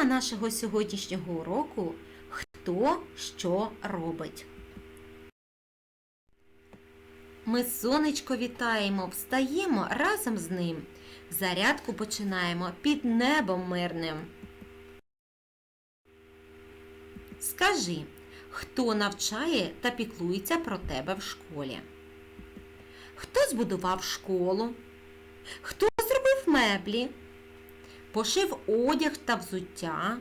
Тема нашого сьогоднішнього уроку Хто що робить. Ми сонечко вітаємо, встаємо разом з ним. Зарядку починаємо під небом мирним. Скажи, хто навчає та піклується про тебе в школі? Хто збудував школу? Хто зробив меблі? Пошив одяг та взуття?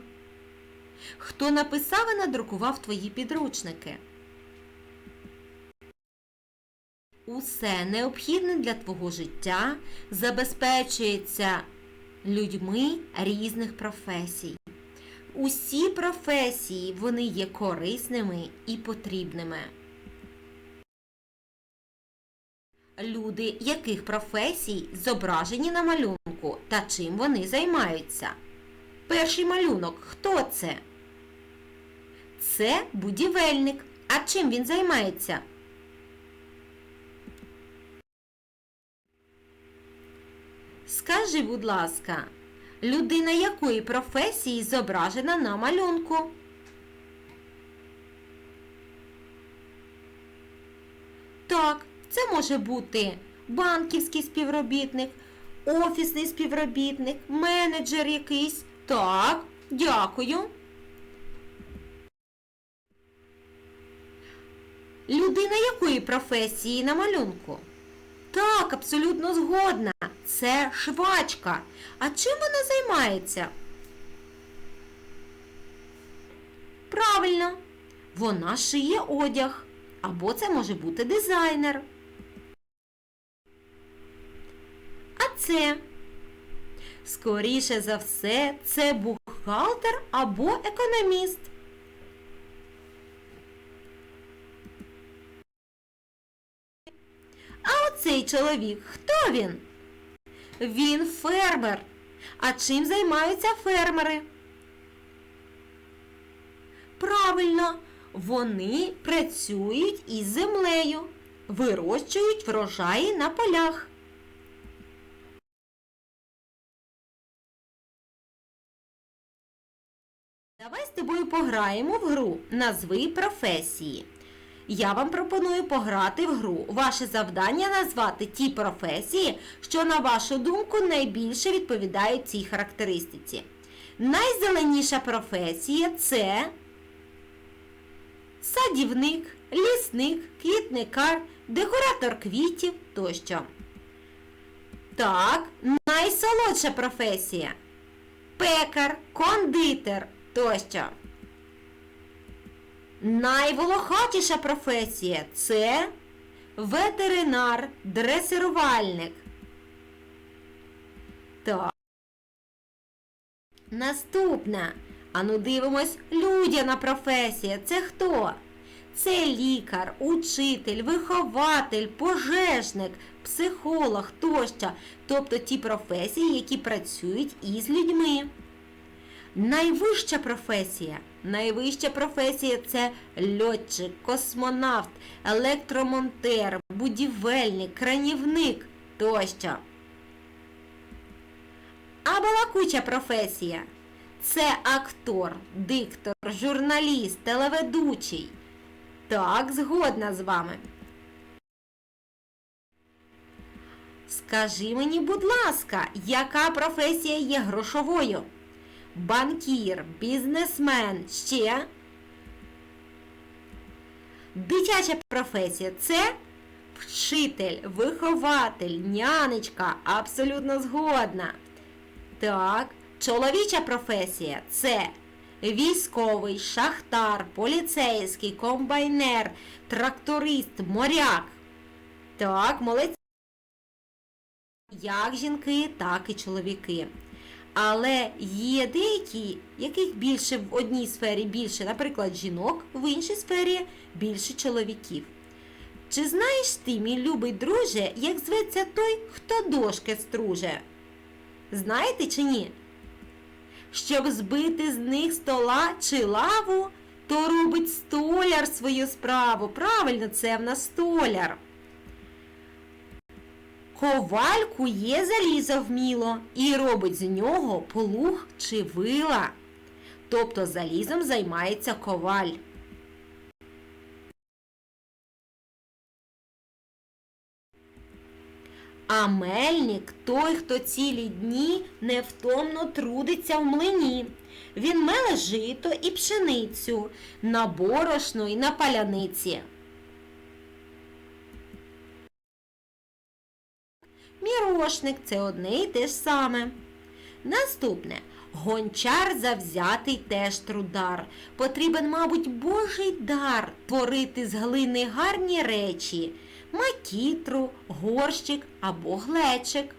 Хто написав і надрукував твої підручники? Усе необхідне для твого життя забезпечується людьми різних професій. Усі професії вони є корисними і потрібними. Люди яких професій зображені на малюнку та чим вони займаються? Перший малюнок хто це? Це будівельник. А чим він займається? Скажи, будь ласка, людина якої професії зображена на малюнку? Так, це може бути банківський співробітник, офісний співробітник, менеджер якийсь. Так, дякую. Людина якої професії на малюнку? Так, абсолютно згодна. Це швачка. А чим вона займається? Правильно, вона шиє одяг. Або це може бути дизайнер. А це? Скоріше за все, це бухгалтер або економіст. А оцей чоловік, хто він? Він фермер. А чим займаються фермери? Правильно, вони працюють із землею, вирощують врожаї на полях. Пограємо в гру Назви професії. Я вам пропоную пограти в гру. Ваше завдання назвати ті професії, що, на вашу думку, найбільше відповідають цій характеристиці. Найзеленіша професія це садівник, лісник, квітникар, декоратор квітів тощо. Так, найсолодша професія пекар, кондитер тощо. Найволохатіша професія це ветеринар, дресирувальник. Так. Наступна. Ану дивимось, людяна професія. Це хто? Це лікар, учитель, вихователь, пожежник, психолог тощо. Тобто ті професії, які працюють із людьми. Найвища професія. Найвища професія це льотчик, космонавт, електромонтер, будівельник, кранівник тощо. А балакуча професія це актор, диктор, журналіст, телеведучий. Так, згодна з вами. Скажи мені, будь ласка, яка професія є грошовою? Банкір, бізнесмен, ще. Дитяча професія це вчитель, вихователь, нянечка. Абсолютно згодна. Так, чоловіча професія це військовий, шахтар, поліцейський, комбайнер, тракторист, моряк. Так, молодці. Як жінки, так і чоловіки. Але є деякі, яких більше в одній сфері більше, наприклад, жінок, в іншій сфері більше чоловіків. Чи знаєш ти, мій любий друже, як зветься той, хто дошки струже? Знаєте чи ні? Щоб збити з них стола чи лаву, то робить столяр свою справу. Правильно, це в нас столяр. Коваль кує залізо вміло і робить з нього плуг чи вила. тобто залізом займається коваль. А мельник той, хто цілі дні невтомно трудиться в млині. Він меле жито і пшеницю на борошно і на паляниці. Мірошник це одне і те ж саме. Наступне. Гончар завзятий теж трудар. Потрібен, мабуть, божий дар творити з глини гарні речі макітру, горщик або глечик.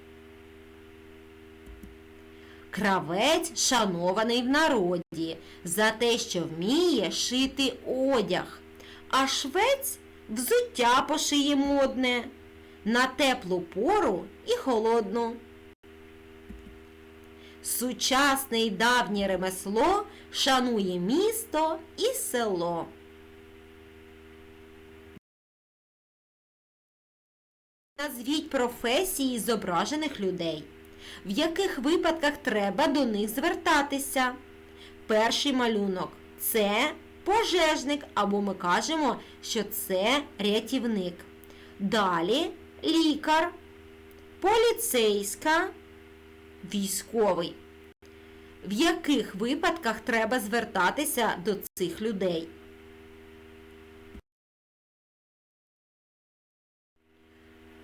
Кравець шанований в народі за те, що вміє шити одяг, а швець взуття пошиє модне на теплу пору і холодну. Сучасне й давнє ремесло шанує місто і село. Назвіть професії зображених людей. В яких випадках треба до них звертатися? Перший малюнок це пожежник, або ми кажемо, що це рятівник. Далі лікар, поліцейська, військовий. В яких випадках треба звертатися до цих людей?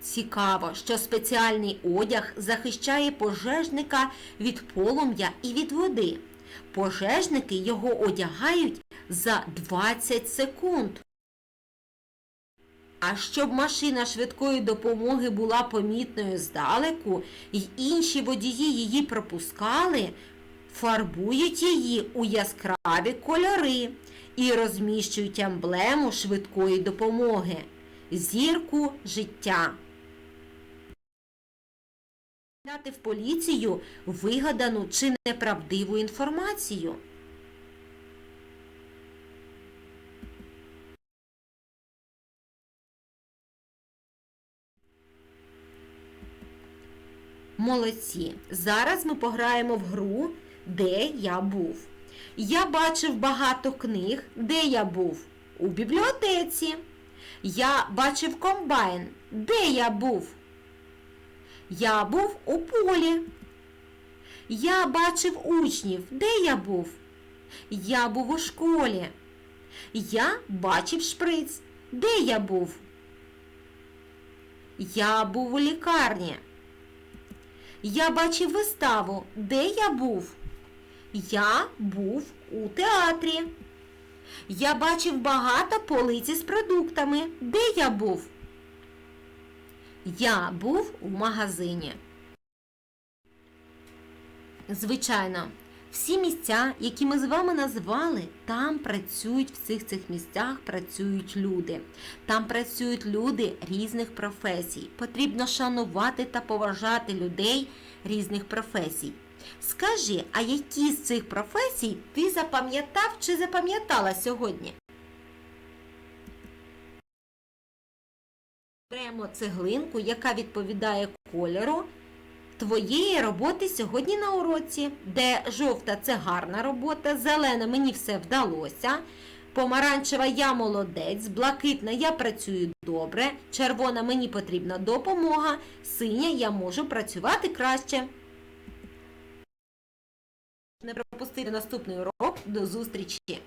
Цікаво, що спеціальний одяг захищає пожежника від полум'я і від води. Пожежники його одягають за 20 секунд. А щоб машина швидкої допомоги була помітною здалеку і інші водії її пропускали, фарбують її у яскраві кольори і розміщують емблему швидкої допомоги зірку життя. Дати в поліцію вигадану чи неправдиву інформацію. Молодці. Зараз ми пограємо в гру, де я був. Я бачив багато книг, де я був? У бібліотеці. Я бачив комбайн. Де я був? Я був у полі. Я бачив учнів. Де я був? Я був у школі. Я бачив шприц. Де я був? Я був у лікарні. Я бачив виставу. Де я був? Я був у театрі. Я бачив багато полиці з продуктами. Де я був? Я був у магазині. Звичайно, всі місця, які ми з вами назвали, там працюють в цих цих місцях працюють люди. Там працюють люди різних професій. Потрібно шанувати та поважати людей різних професій. Скажи, а які з цих професій ти запам'ятав чи запам'ятала сьогодні? Беремо цеглинку, яка відповідає кольору твоєї роботи сьогодні на уроці, де жовта це гарна робота, зелена мені все вдалося. Помаранчева я молодець, блакитна я працюю добре, червона мені потрібна допомога, синя я можу працювати краще. Не пропустити наступний урок. До зустрічі!